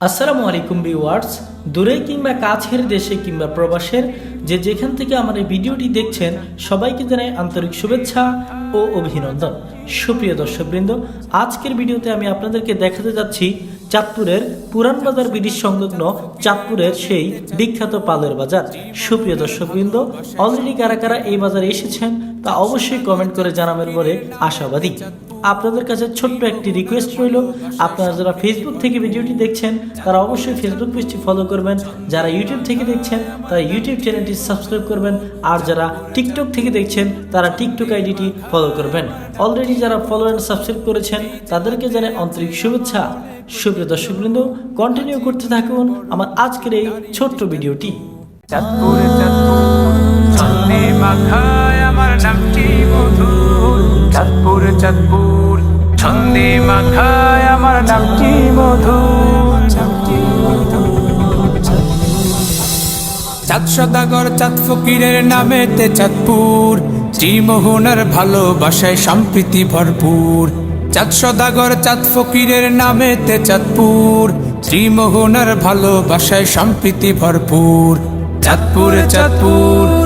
আসসালামু আলাইকুম ভিউয়ার্স। দূরে কিংবা কাছের দেশে কিংবা প্রবাসের যে যেখান থেকে আমার এই ভিডিওটি দেখছেন, সবাইকে জানাই আন্তরিক শুভেচ্ছা ও অভিনন্দন। সুপ্রিয় দর্শকবৃন্দ, আজকের ভিডিওতে আমি আপনাদেরকে দেখাতে যাচ্ছি চাঁদপুরের পুরান বাজার ব্রিটিশ সংলগ্ন চাঁদপুরের সেই বিখ্যাত পালের বাজার। সুপ্রিয় দর্শকবৃন্দ অলরেডি কারা কারা এই বাজারে এসেছেন তা অবশ্যই কমেন্ট করে জানাবেন বলে আশাবাদী। আপনাদের কাছে ছোট্ট একটি রিকোয়েস্ট রইল, আপনারা যারা ফেসবুক থেকে ভিডিওটি দেখছেন, তারা অবশ্যই ফেসবুক পেজটি ফলো করবেন। যারা ইউটিউব থেকে দেখছেন, তারা ইউটিউব চ্যানেলটি সাবস্ক্রাইব করবেন। আর যারা টিকটক থেকে দেখছেন, তারা টিকটক আইডিটি ফলো করবেন। অলরেডি যারা ফলো অ্যান্ড সাবস্ক্রাইব করেছেন, তাদেরকে জানাই আন্তরিক শুভেচ্ছা। সুপ্রিয় দর্শকবৃন্দ কন্টিনিউ করতে থাকুন আমার আজকের এই ছোট্ট ভিডিওটি। চাঁদপুর চাঁদপুর। ছন্দে মাখায় আমার নামটি মধুর চাঁদপুর চাঁদপুর। ছন্দে মাখায় আমার নামটি মধুর চাঁদ সদাগর, চাঁদ ফকিরের চাঁদপুর। শ্রীমোহনার ভালোবাসায় সম্প্রীতি ভরপুর। চাঁদ সদাগর, চাঁদ ফকিরের নামেতে চাঁদপুর। শ্রীমোহনার ভালোবাসায় সম্প্রীতি ভরপুর। চাঁদপুর চাঁদপুর।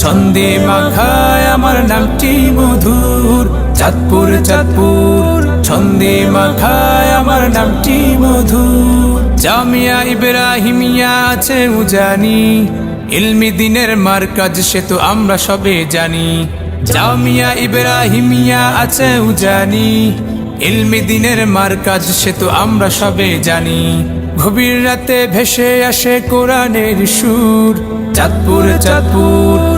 ছন্দে মাখায় আমার নামটি মধুর, চাঁদপুর চাঁদপুর। ছন্দে মাখায় আমার নামটি মধুর। জামিয়া ইব্রাহিমিয়া আছে উজানি ইলমি দিনের মার্কাজ সে তো আমরা সবে জানি। জামিয়া ইব্রাহিমিয়া আছে উজানি ইলমি দিনের মার্কাজ সে তো আমরা সবে জানি। গভীর রাতে ভেসে আসে কোরআনের সুর, চাঁদপুর চাঁদপুর।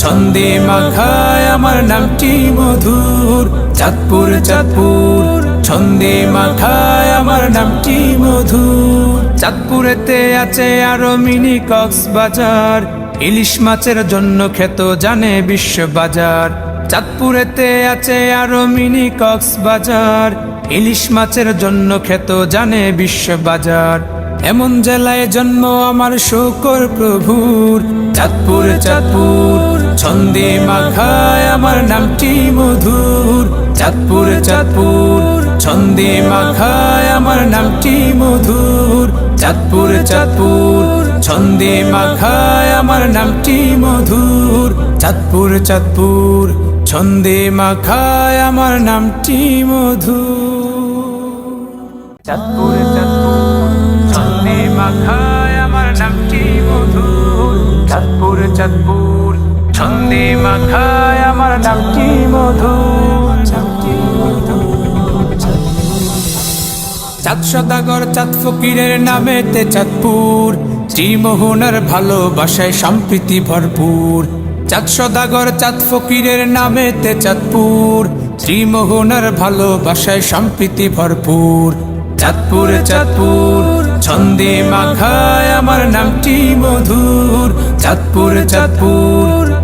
ছন্দে মাখায় আমার নামটি মধুর, চাঁদপুর চাঁদপুর। ছন্দে মাখায় আমার নামটি মধুর। চাঁদপুরেতে আছে আরও মিনি কক্সবাজার, ইলিশ মাছের জন্য খ্যাত জানে বিশ্ব বাজার চাঁদপুরেতে আছে আরও মিনি কক্সবাজার, ইলিশ মাছের জন্য খ্যাত জানে বিশ্ব বাজার এমন জেলায় জন্ম আমার শোকর প্রভুর, চাঁদপুর চাঁদপুর। ছন্দে মাখায় আমার নামটি মধুর, চাঁদপুর চাঁদপুর। ছন্দে মাখায় আমার নামটি মধুর, চাঁদপুর চাঁদপুর। ছন্দে মাখায় আমার নামটি মধুর, চাঁদপুর চাঁদপুর। ছন্দে মাখায় আমার নামটি মধুর। চাঁদপুর চাঁদপুর। ছন্দে মাখায় আমার নামটি মধুর, চাঁদপুর চাঁদপুর। ছন্দে মাখায় আমার নামটি মধুর চাঁদ সদাগর, চাঁদ ফকিরের নামেতে চাঁদপুর। শ্রীমোহনার ভালোবাসায় সম্প্রীতি ভরপুর। চাঁদ সদাগর, চাঁদ ফকিরের নামেতে চাঁদপুর। শ্রীমোহনার ভালোবাসায় সম্প্রীতি ভরপুর। চাঁদপুর চাঁদপুর, ছন্দে মাখায় আমার নামটি মধুর। চাঁদপুর চাঁদপুর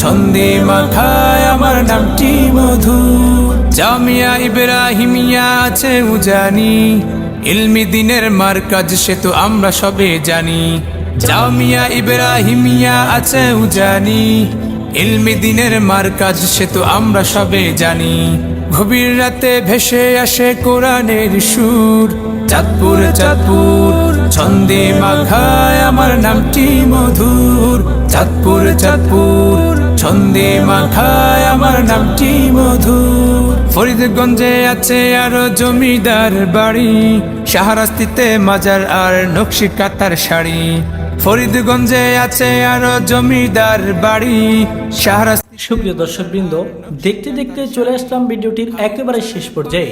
ছন্দে মাখায় আমার নামটি মধুর জামিয়া ইব্রাহিমিয়া আছে উজানি ইলমি দিনের মার্কাজ সে তো আমরা সবে জানি। জামিয়া ইব্রাহিমিয়া আছে উজানি ইলমি দিনের মার্কাজ সে তো আমরা সবে জানি। গভীর রাতে ভেসে আসে কোরআনের সুর। চাঁদপুর চাঁদপুর, ছন্দে মাখায় আমার নামটি মধুর। চাঁদপুর চাঁদপুর। ছন্দে মাখায় আমার নামটি মধুর ফরিদগঞ্জে আছে আরও জমিদার বাড়ি। শাহরাস্তিতে মাজার আর নকশি কাতার শাড়ি। ফরিদগঞ্জে আছে আরও জমিদার বাড়ি। শাহরাস্তি সুপ্রিয় দর্শকবৃন্দ, দেখতে দেখতে চলে আসলাম ভিডিওটির একেবারে শেষ পর্যায়ে।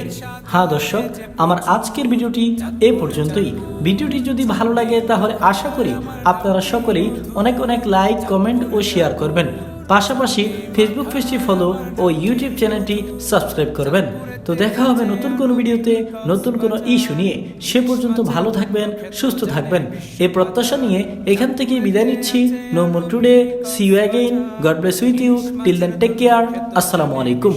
হ্যাঁ দর্শক, আমার আজকের ভিডিওটি এ পর্যন্তই। ভিডিওটি যদি ভালো লাগে তাহলে আশা করি আপনারা সকলেই অনেক অনেক লাইক, কমেন্ট ও শেয়ার করবেন। পাশাপাশি ফেসবুক পেজটি ফলো ও ইউটিউব চ্যানেলটি সাবস্ক্রাইব করবেন। তো দেখা হবে নতুন কোনো ভিডিওতে, নতুন কোনো ইস্যু নিয়ে। সে পর্যন্ত ভালো থাকবেন, সুস্থ থাকবেন। এই প্রত্যাশা নিয়ে এখান থেকে বিদায় নিচ্ছি। No more today see you again God bless with you till then take care আসসালামু আলাইকুম।